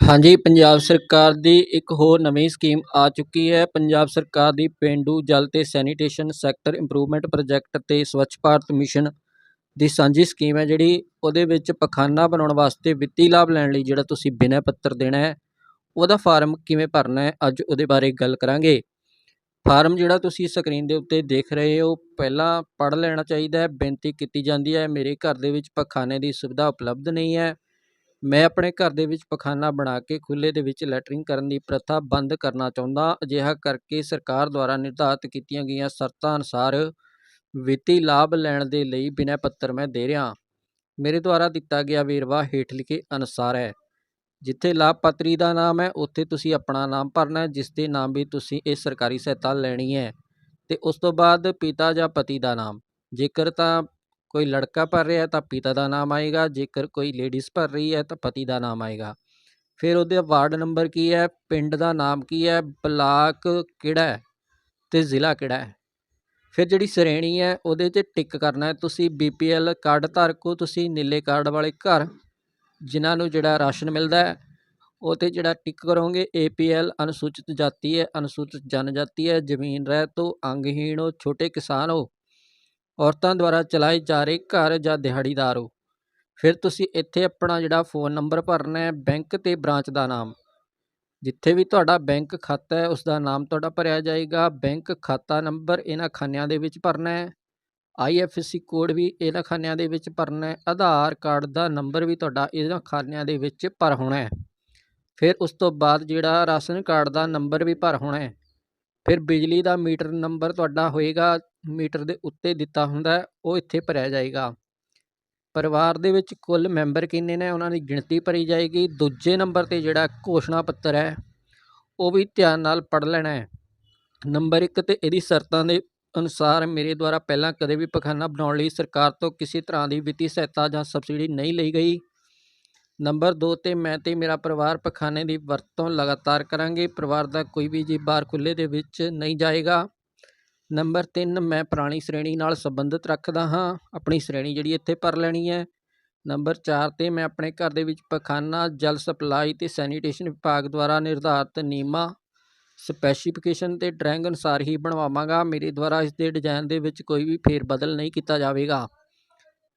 ਹਾਂਜੀ, ਪੰਜਾਬ ਸਰਕਾਰ ਦੀ ਇੱਕ ਹੋਰ ਨਵੀਂ ਸਕੀਮ ਆ ਚੁੱਕੀ ਹੈ। ਪੰਜਾਬ ਸਰਕਾਰ ਦੀ ਪੇਂਡੂ ਜਲ ਤੇ ਸੈਨੀਟੇਸ਼ਨ ਸੈਕਟਰ ਇੰਪਰੂਵਮੈਂਟ ਪ੍ਰੋਜੈਕਟ ਤੇ ਸਵੱਛ ਭਾਰਤ ਮਿਸ਼ਨ ਦੀ ਸਾਂਝੀ ਸਕੀਮ ਹੈ, ਜਿਹੜੀ ਉਹਦੇ ਵਿੱਚ ਪਖਾਨਾ ਬਣਾਉਣ ਵਾਸਤੇ ਵਿੱਤੀ ਲਾਭ ਲੈਣ ਲਈ ਜਿਹੜਾ ਤੁਸੀਂ ਬਿਨੈ ਪੱਤਰ ਦੇਣਾ ਹੈ, ਉਹਦਾ ਫਾਰਮ ਕਿਵੇਂ ਭਰਨਾ ਹੈ, ਅੱਜ ਉਹਦੇ ਬਾਰੇ ਗੱਲ ਕਰਾਂਗੇ। ਫਾਰਮ ਜਿਹੜਾ ਤੁਸੀਂ ਸਕਰੀਨ ਦੇ ਉੱਤੇ ਦੇਖ ਰਹੇ ਹੋ, ਪਹਿਲਾਂ ਪੜ੍ਹ ਲੈਣਾ ਚਾਹੀਦਾ ਹੈ, ਬੇਨਤੀ ਕੀਤੀ ਜਾਂਦੀ ਹੈ, ਮੇਰੇ ਘਰ ਦੇ ਵਿੱਚ ਪਖਾਨੇ ਦੀ ਸੁਵਿਧਾ ਉਪਲਬਧ ਨਹੀਂ ਹੈ। ਮੈਂ ਆਪਣੇ ਘਰ ਦੇ ਵਿੱਚ ਪਖਾਨਾ ਬਣਾ ਕੇ ਖੁੱਲ੍ਹੇ ਦੇ ਵਿੱਚ ਲੈਟਰਿੰਗ ਕਰਨ ਦੀ ਪ੍ਰਥਾ ਬੰਦ ਕਰਨਾ ਚਾਹੁੰਦਾ ਅਜਿਹਾ ਕਰਕੇ ਸਰਕਾਰ ਦੁਆਰਾ ਨਿਰਧਾਰਤ ਕੀਤੀਆਂ ਗਈਆਂ ਸ਼ਰਤਾਂ ਅਨੁਸਾਰ ਵਿੱਤੀ ਲਾਭ ਲੈਣ ਦੇ ਲਈ ਬਿਨੈ ਪੱਤਰ ਮੈਂ ਦੇ ਰਿਹਾ। ਮੇਰੇ ਦੁਆਰਾ ਦਿੱਤਾ ਗਿਆ ਵੇਰਵਾ ਹੇਠ ਲਿਖੇ ਅਨੁਸਾਰ ਹੈ, ਜਿੱਥੇ ਲਾਭਪਾਤਰੀ ਦਾ ਨਾਮ ਹੈ, ਉੱਥੇ ਤੁਸੀਂ ਆਪਣਾ ਨਾਮ ਭਰਨਾ ਹੈ, ਜਿਸ ਦੇ ਨਾਮ ਵੀ ਤੁਸੀਂ ਇਹ ਸਰਕਾਰੀ ਸਹਾਇਤਾ ਲੈਣੀ ਹੈ ਤੇ ਉਸ ਤੋਂ ਬਾਅਦ ਪਿਤਾ ਜਾਂ ਪਤੀ ਦਾ ਨਾਮ। ਜੇਕਰ ਤਾਂ ਕੋਈ ਲੜਕਾ ਭਰ ਰਿਹਾ ਤਾਂ ਪਿਤਾ ਦਾ ਨਾਮ ਆਏਗਾ ਜੇਕਰ ਕੋਈ ਲੇਡੀਜ਼ ਭਰ ਰਹੀ ਹੈ ਤਾਂ ਪਤੀ ਦਾ ਨਾਮ ਆਏਗਾ ਫਿਰ ਉਹਦੇ ਵਾਰਡ ਨੰਬਰ ਕੀ ਹੈ ਪਿੰਡ ਦਾ ਨਾਮ ਕੀ ਹੈ ਬਲਾਕ ਕਿਹੜਾ ਹੈ ਤੇ ਜ਼ਿਲ੍ਹਾ ਕਿਹੜਾ ਹੈ ਫਿਰ ਜਿਹੜੀ ਸ਼੍ਰੇਣੀ ਹੈ ਉਹਦੇ 'ਤੇ ਟਿਕ ਕਰਨਾ ਹੈ ਤੁਸੀਂ ਬੀਪੀਐਲ ਕਾਰਡ ਧਾਰਕ ਹੋ ਤੁਸੀਂ ਨੀਲੇ ਕਾਰਡ ਵਾਲੇ ਘਰ ਜਿਨ੍ਹਾਂ ਨੂੰ ਜਿਹੜਾ ਰਾਸ਼ਨ ਮਿਲਦਾ ਹੈ ਉਹ 'ਤੇ ਜਿਹੜਾ ਟਿਕ ਕਰੋਗੇ ਏਪੀਐਲ ਅਨੁਸੂਚਿਤ ਜਾਤੀ ਹੈ ਅਨੁਸੂਚਿਤ ਜਨਜਾਤੀ ਹੈ ਜ਼ਮੀਨ ਰਹਿਤ ਹੋ ਅੰਗਹੀਣ ਹੋ ਛੋਟੇ ਕਿਸਾਨ ਹੋ ਔਰਤਾਂ ਦੁਆਰਾ ਚਲਾਏ ਜਾ ਰਹੇ ਘਰ ਜਾਂ ਦਿਹਾੜੀਦਾਰ ਹੋ ਫਿਰ ਤੁਸੀਂ ਇੱਥੇ ਆਪਣਾ ਜਿਹੜਾ ਫੋਨ ਨੰਬਰ ਭਰਨਾ ਹੈ, ਬੈਂਕ ਤੇ ਬ੍ਰਾਂਚ ਦਾ ਨਾਮ। ਜਿੱਥੇ ਵੀ ਤੁਹਾਡਾ ਬੈਂਕ ਖਾਤਾ ਹੈ ਉਸ ਦਾ ਨਾਮ ਤੁਹਾਡਾ ਭਰਿਆ ਜਾਏਗਾ। ਬੈਂਕ ਖਾਤਾ ਨੰਬਰ ਇਹਨਾਂ ਖਾਨਿਆਂ ਦੇ ਵਿੱਚ ਭਰਨਾ ਹੈ। ਆਈਐਫਐਸਸੀ ਕੋਡ ਵੀ ਇਹਨਾਂ ਖਾਨਿਆਂ ਦੇ ਵਿੱਚ ਭਰਨਾ ਹੈ। ਆਧਾਰ ਕਾਰਡ ਦਾ ਨੰਬਰ ਵੀ ਤੁਹਾਡਾ ਇਹਨਾਂ ਖਾਨਿਆਂ ਦੇ ਵਿੱਚ ਭਰ ਹੋਣਾ ਹੈ। ਫਿਰ ਉਸ ਤੋਂ ਬਾਅਦ ਜਿਹੜਾ ਰਾਸ਼ਨ ਕਾਰਡ ਦਾ ਨੰਬਰ ਵੀ ਭਰ ਹੋਣਾ ਹੈ। ਫਿਰ ਬਿਜਲੀ ਦਾ ਮੀਟਰ ਨੰਬਰ ਤੁਹਾਡਾ ਹੋਏਗਾ। ਮੀਟਰ ਦੇ ਉੱਤੇ ਦਿੱਤਾ ਹੁੰਦਾ ਉਹ ਇੱਥੇ ਭਰਿਆ ਜਾਏਗਾ। ਪਰਿਵਾਰ ਦੇ ਵਿੱਚ ਕੁੱਲ ਮੈਂਬਰ ਕਿੰਨੇ ਨੇ? ਉਹਨਾਂ ਦੀ ਗਿਣਤੀ ਭਰੀ ਜਾਏਗੀ। ਦੂਜੇ ਨੰਬਰ 'ਤੇ ਜਿਹੜਾ ਘੋਸ਼ਣਾ ਪੱਤਰ ਹੈ, ਉਹ ਵੀ ਧਿਆਨ ਨਾਲ ਪੜ੍ਹ ਲੈਣਾ ਹੈ। ਨੰਬਰ 1 ਤੇ ਇਹਦੀ ਸ਼ਰਤਾਂ ਦੇ ਅਨੁਸਾਰ ਮੇਰੇ ਦੁਆਰਾ ਪਹਿਲਾਂ ਕਦੇ ਵੀ ਪਖਾਨਾ ਬਣਾਉਣ ਲਈ ਸਰਕਾਰ ਤੋਂ ਕਿਸੇ ਤਰ੍ਹਾਂ ਦੀ ਵਿੱਤੀ ਸਹਾਇਤਾ ਜਾਂ ਸਬਸਿਡੀ ਨਹੀਂ ਲਈ ਗਈ। ਨੰਬਰ 2 ਤੇ ਮੈਂ ਤੇ ਮੇਰਾ ਪਰਿਵਾਰ ਪਖਾਨੇ ਦੀ ਵਰਤੋਂ ਲਗਾਤਾਰ ਕਰਾਂਗੇ। ਪਰਿਵਾਰ ਦਾ ਕੋਈ ਵੀ ਜੀ ਬਾਹਰ ਖੁੱਲ੍ਹੇ ਦੇ ਵਿੱਚ ਨਹੀਂ ਜਾਏਗਾ ਨੰਬਰ 3 ਮੈਂ ਪੁਰਾਣੀ ਸ਼੍ਰੇਣੀ ਨਾਲ ਸੰਬੰਧਿਤ ਰੱਖਦਾ ਹਾਂ। ਆਪਣੀ ਸ਼੍ਰੇਣੀ ਜਿਹੜੀ ਇੱਥੇ ਭਰ ਲੈਣੀ ਹੈ। ਨੰਬਰ 4 ਤੇ ਮੈਂ ਆਪਣੇ ਘਰ ਦੇ ਵਿੱਚ ਪਖਾਨਾ, ਜਲ ਸਪਲਾਈ ਤੇ ਸੈਨੀਟੇਸ਼ਨ ਵਿਭਾਗ ਦੁਆਰਾ ਨਿਰਧਾਰਤ ਨਿਯਮਾਂ ਸਪੈਸੀਫਿਕੇਸ਼ਨ ਤੇ ਡਰਾਇੰਗ ਅਨੁਸਾਰ ਹੀ ਬਣਵਾਵਾਂਗਾ। ਮੇਰੇ ਦੁਆਰਾ ਇਸ ਦੇ ਡਿਜ਼ਾਈਨ ਦੇ ਵਿੱਚ ਕੋਈ ਵੀ ਫੇਰ ਬਦਲ ਨਹੀਂ ਕੀਤਾ ਜਾਵੇਗਾ।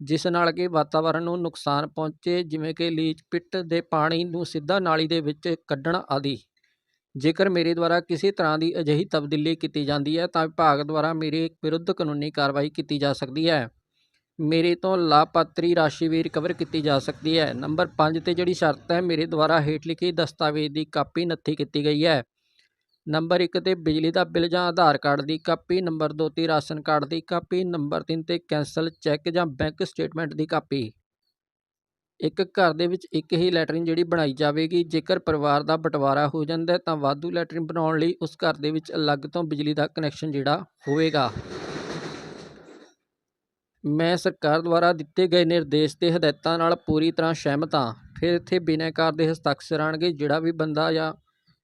ਜਿਸ ਨਾਲ ਕਿ ਵਾਤਾਵਰਣ ਨੂੰ ਨੁਕਸਾਨ ਪਹੁੰਚੇ, ਜਿਵੇਂ ਕਿ ਲੀਚ ਪਿੱਟ ਦੇ ਪਾਣੀ ਨੂੰ ਸਿੱਧਾ ਨਾਲੀ ਦੇ ਵਿੱਚ ਕੱਢਣ ਆਦਿ। ਜੇਕਰ ਮੇਰੇ ਦੁਆਰਾ ਕਿਸੇ ਤਰ੍ਹਾਂ ਦੀ ਅਜਿਹੀ ਤਬਦੀਲੀ ਕੀਤੀ ਜਾਂਦੀ ਹੈ, ਤਾਂ ਵਿਭਾਗ ਦੁਆਰਾ ਮੇਰੇ ਵਿਰੁੱਧ ਕਾਨੂੰਨੀ ਕਾਰਵਾਈ ਕੀਤੀ ਜਾ ਸਕਦੀ ਹੈ। ਮੇਰੇ ਤੋਂ ਲਾਭਪਾਤਰੀ ਰਾਸ਼ੀ ਵੀ ਰਿਕਵਰ ਕੀਤੀ ਜਾ ਸਕਦੀ ਹੈ। ਨੰਬਰ 5 ਤੇ ਜਿਹੜੀ ਸ਼ਰਤ ਹੈ, ਮੇਰੇ ਦੁਆਰਾ ਹੇਠ ਲਿਖੇ ਦਸਤਾਵੇਜ਼ ਦੀ ਕਾਪੀ ਨੱਥੀ ਕੀਤੀ ਗਈ ਹੈ। ਨੰਬਰ 1 ਤੇ ਬਿਜਲੀ ਦਾ ਬਿੱਲ ਜਾਂ ਆਧਾਰ ਕਾਰਡ ਦੀ ਕਾਪੀ, ਨੰਬਰ 2 ਤੇ ਰਾਸ਼ਨ ਕਾਰਡ ਦੀ ਕਾਪੀ, ਨੰਬਰ 3 ਤੇ ਕੈਂਸਲ ਚੈੱਕ ਜਾਂ ਬੈਂਕ ਸਟੇਟਮੈਂਟ ਦੀ ਕਾਪੀ। ਇੱਕ ਘਰ ਦੇ ਵਿੱਚ ਇੱਕ ਹੀ ਲੈਟਰਿਨ ਜਿਹੜੀ ਬਣਾਈ ਜਾਵੇਗੀ, ਜੇਕਰ ਪਰਿਵਾਰ ਦਾ ਬਟਵਾਰਾ ਹੋ ਜਾਂਦਾ ਤਾਂ ਵਾਧੂ ਲੈਟਰਿਨ ਬਣਾਉਣ ਲਈ ਉਸ ਘਰ ਦੇ ਵਿੱਚ ਅਲੱਗ ਤੋਂ ਬਿਜਲੀ ਦਾ ਕਨੈਕਸ਼ਨ ਜਿਹੜਾ ਹੋਵੇਗਾ। ਮੈਂ ਸਰਕਾਰ ਦੁਆਰਾ ਦਿੱਤੇ ਗਏ ਨਿਰਦੇਸ਼ ਤੇ ਹਦਾਇਤਾਂ ਨਾਲ ਪੂਰੀ ਤਰ੍ਹਾਂ ਸਹਿਮਤ ਹਾਂ। ਫਿਰ ਇੱਥੇ ਬਿਨੈਕਾਰ ਦੇ ਹਸਤਾਖਰ ਆਣਗੇ ਜਿਹੜਾ ਵੀ ਬੰਦਾ ਜਾਂ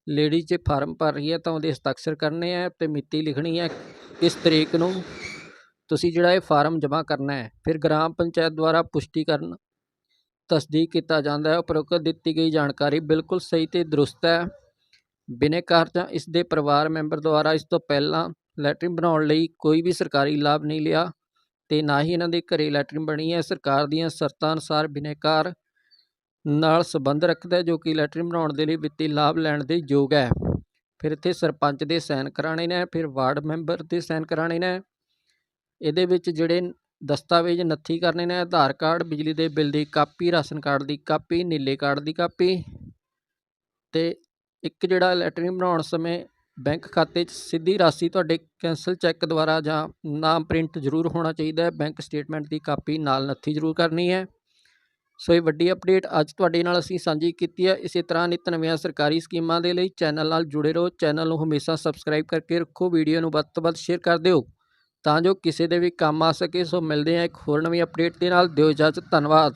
ਲੇਡੀ ਜੇ ਫਾਰਮ ਭਰ ਰਹੀ ਹੈ ਤਾਂ ਉਹਦੇ ਹਸਤਾਖਰ ਕਰਨੇ ਹੈ ਤੇ ਮਿਤੀ ਲਿਖਣੀ ਹੈ ਕਿਸ ਤਰੀਕ ਨੂੰ। ਤੁਸੀਂ ਜਿਹੜਾ ਇਹ ਫਾਰਮ ਜਮ੍ਹਾਂ ਕਰਨਾ ਹੈ, ਫਿਰ ਗ੍ਰਾਮ ਪੰਚਾਇਤ ਦੁਆਰਾ ਪੁਸ਼ਟੀਕਰਨ ਤਸਦੀਕ ਕੀਤਾ ਜਾਂਦਾ ਹੈ। ਉਪਰੋਕਤ ਦਿੱਤੀ ਗਈ ਜਾਣਕਾਰੀ ਬਿਲਕੁਲ ਸਹੀ ਤੇ ਦਰੁਸਤ ਹੈ। ਬਿਨੈਕਾਰ ਜਾਂ ਇਸ ਦੇ ਪਰਿਵਾਰ ਮੈਂਬਰ ਦੁਆਰਾ ਇਸ ਤੋਂ ਪਹਿਲਾਂ ਲੈਟਰਿਨ ਬਣਾਉਣ ਲਈ ਕੋਈ ਵੀ ਸਰਕਾਰੀ ਲਾਭ ਨਹੀਂ ਲਿਆ ਤੇ ਨਾ ਹੀ ਇਹਨਾਂ ਦੇ ਘਰੇ ਲੈਟਰਿਨ ਬਣੀ ਹੈ। ਸਰਕਾਰ ਦੀਆਂ ਸ਼ਰਤਾਂ ਅਨੁਸਾਰ ਬਿਨੈਕਾਰ ਨਾਲ ਸੰਬੰਧ ਰੱਖਦਾ ਜੋ ਕਿ ਲੈਟਰਿਨ ਬਣਾਉਣ ਦੇ ਲਈ ਵਿੱਤੀ ਲਾਭ ਲੈਣ ਦੇ ਯੋਗ ਹੈ। ਫਿਰ ਇੱਥੇ ਸਰਪੰਚ ਦੇ ਸਾਈਨ ਕਰਾਣੇ ਨੇ, ਫਿਰ ਵਾਰਡ ਮੈਂਬਰ ਦੇ ਸਾਈਨ ਕਰਾਣੇ ਨੇ। ਇਹਦੇ ਵਿੱਚ ਜਿਹੜੇ ਦਸਤਾਵੇਜ਼ ਨੱਥੀ ਕਰਨੇ ਨੇ, ਆਧਾਰ ਕਾਰਡ, ਬਿਜਲੀ ਦੇ ਬਿੱਲ ਦੀ ਕਾਪੀ, ਰਾਸ਼ਨ ਕਾਰਡ ਦੀ ਕਾਪੀ, ਨੀਲੇ ਕਾਰਡ ਦੀ ਕਾਪੀ ਅਤੇ ਇੱਕ ਜਿਹੜਾ ਲੈਟਰਿਨ ਬਣਾਉਣ ਸਮੇਂ ਬੈਂਕ ਖਾਤੇ 'ਚ ਸਿੱਧੀ ਰਾਸ਼ੀ ਤੁਹਾਡੇ ਕੈਂਸਲ ਚੈੱਕ ਦੁਆਰਾ ਜਾਂ ਨਾਮ ਪ੍ਰਿੰਟ ਜ਼ਰੂਰ ਹੋਣਾ ਚਾਹੀਦਾ ਹੈ। ਬੈਂਕ ਸਟੇਟਮੈਂਟ ਦੀ ਕਾਪੀ ਨਾਲ ਨੱਥੀ ਜ਼ਰੂਰ ਕਰਨੀ ਹੈ। ਸੋ ਇਹ ਵੱਡੀ ਅਪਡੇਟ ਅੱਜ ਤੁਹਾਡੇ ਨਾਲ ਅਸੀਂ ਸਾਂਝੀ ਕੀਤੀ ਹੈ। ਇਸੇ ਤਰ੍ਹਾਂ ਨਿਤ ਨਵੀਆਂ ਸਰਕਾਰੀ ਸਕੀਮਾਂ ਦੇ ਲਈ ਚੈਨਲ ਨਾਲ ਜੁੜੇ ਰਹੋ। ਚੈਨਲ ਨੂੰ ਹਮੇਸ਼ਾ ਸਬਸਕ੍ਰਾਈਬ ਕਰਕੇ ਰੱਖੋ। ਵੀਡੀਓ ਨੂੰ ਵੱਧ ਤੋਂ ਵੱਧ ਸ਼ੇਅਰ ਕਰ ਦਿਓ। ਤਾਂ ਜੋ ਕਿਸੇ ਦੇ ਵੀ ਕੰਮ ਆ ਸਕੇ, ਸੋ ਮਿਲਦੇ ਹਾਂ ਇੱਕ ਹੋਰ ਨਵੀਂ ਅਪਡੇਟ ਦੇ ਨਾਲ। ਦਿਓ ਇਜਾਜ਼ਤ, ਧੰਨਵਾਦ।